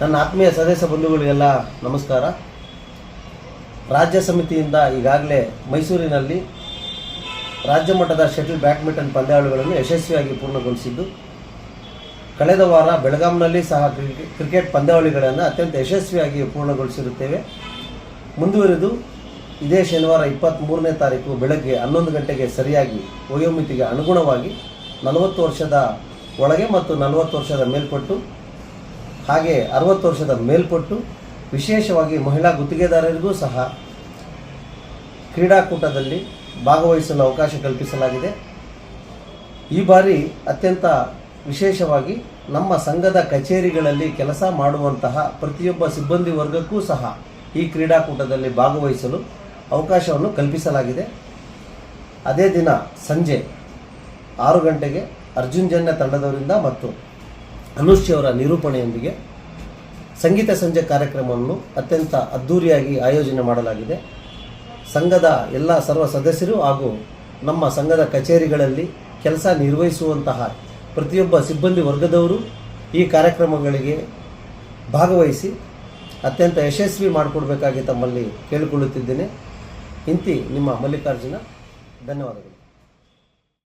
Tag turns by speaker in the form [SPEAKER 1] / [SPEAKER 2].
[SPEAKER 1] ನನ್ನ ಆತ್ಮೀಯ ಸದಸ್ಯ ಬಂಧುಗಳಿಗೆಲ್ಲ ನಮಸ್ಕಾರ. ರಾಜ್ಯ ಸಮಿತಿಯಿಂದ ಈಗಾಗಲೇ ಮೈಸೂರಿನಲ್ಲಿ ರಾಜ್ಯ ಮಟ್ಟದ ಶಟಲ್ ಬ್ಯಾಡ್ಮಿಂಟನ್ ಪಂದ್ಯಾವಳಿಗಳನ್ನು ಯಶಸ್ವಿಯಾಗಿ ಪೂರ್ಣಗೊಳಿಸಿದ್ದು, ಕಳೆದ ವಾರ ಬೆಳಗಾಂನಲ್ಲಿ ಸಹ ಕ್ರಿಕೆ- ಕ್ರಿಕೆಟ್ ಪಂದ್ಯಾವಳಿಗಳನ್ನು ಅತ್ಯಂತ ಯಶಸ್ವಿಯಾಗಿ ಪೂರ್ಣಗೊಳಿಸಿರುತ್ತೇವೆ. ಮುಂದುವರಿದು ಇದೇ ಶನಿವಾರ ಇಪ್ಪತ್ತ್ಮೂರನೇ ತಾರೀಕು ಬೆಳಗ್ಗೆ ಹನ್ನೊಂದು ಗಂಟೆಗೆ ಸರಿಯಾಗಿ ವಯೋಮಿತಿಗೆ ಅನುಗುಣವಾಗಿ ನಲವತ್ತು ವರ್ಷದ ಒಳಗೆ ಮತ್ತು ನಲವತ್ತು ವರ್ಷದ ಮೇಲ್ಪಟ್ಟು ಹಾಗೆ ಅರವತ್ತು ವರ್ಷದ ಮೇಲ್ಪಟ್ಟು ವಿಶೇಷವಾಗಿ ಮಹಿಳಾ ಗುತ್ತಿಗೆದಾರರಿಗೂ ಸಹ ಕ್ರೀಡಾಕೂಟದಲ್ಲಿ ಭಾಗವಹಿಸಲು ಅವಕಾಶ ಕಲ್ಪಿಸಲಾಗಿದೆ. ಈ ಬಾರಿ ಅತ್ಯಂತ ವಿಶೇಷವಾಗಿ ನಮ್ಮ ಸಂಘದ ಕಚೇರಿಗಳಲ್ಲಿ ಕೆಲಸ ಮಾಡುವಂತಹ ಪ್ರತಿಯೊಬ್ಬ ಸಿಬ್ಬಂದಿ ವರ್ಗಕ್ಕೂ ಸಹ ಈ ಕ್ರೀಡಾಕೂಟದಲ್ಲಿ ಭಾಗವಹಿಸಲು ಅವಕಾಶವನ್ನು ಕಲ್ಪಿಸಲಾಗಿದೆ. ಅದೇ ದಿನ ಸಂಜೆ ಆರು ಗಂಟೆಗೆ ಅರ್ಜುನ್ ಜನ್ಯ ತಂಡದವರಿಂದ ಮತ್ತು ಅನುಶ್ರೀ ಅವರ ನಿರೂಪಣೆಯೊಂದಿಗೆ ಸಂಗೀತ ಸಂಜೆ ಕಾರ್ಯಕ್ರಮವನ್ನು ಅತ್ಯಂತ ಅದ್ಧೂರಿಯಾಗಿ ಆಯೋಜನೆ ಮಾಡಲಾಗಿದೆ. ಸಂಘದ ಎಲ್ಲ ಸರ್ವ ಸದಸ್ಯರು ಹಾಗೂ ನಮ್ಮ ಸಂಘದ ಕಚೇರಿಗಳಲ್ಲಿ ಕೆಲಸ ನಿರ್ವಹಿಸುವಂತಹ ಪ್ರತಿಯೊಬ್ಬ ಸಿಬ್ಬಂದಿ ವರ್ಗದವರು ಈ ಕಾರ್ಯಕ್ರಮಗಳಿಗೆ ಭಾಗವಹಿಸಿ ಅತ್ಯಂತ ಯಶಸ್ವಿ ಮಾಡಿಕೊಡ್ಬೇಕಾಗಿ ತಮ್ಮಲ್ಲಿ ಕೇಳಿಕೊಳ್ಳುತ್ತಿದ್ದೇನೆ. ಇಂತಿ ನಿಮ್ಮ ಮಲ್ಲಿಕಾರ್ಜುನ, ಧನ್ಯವಾದಗಳು.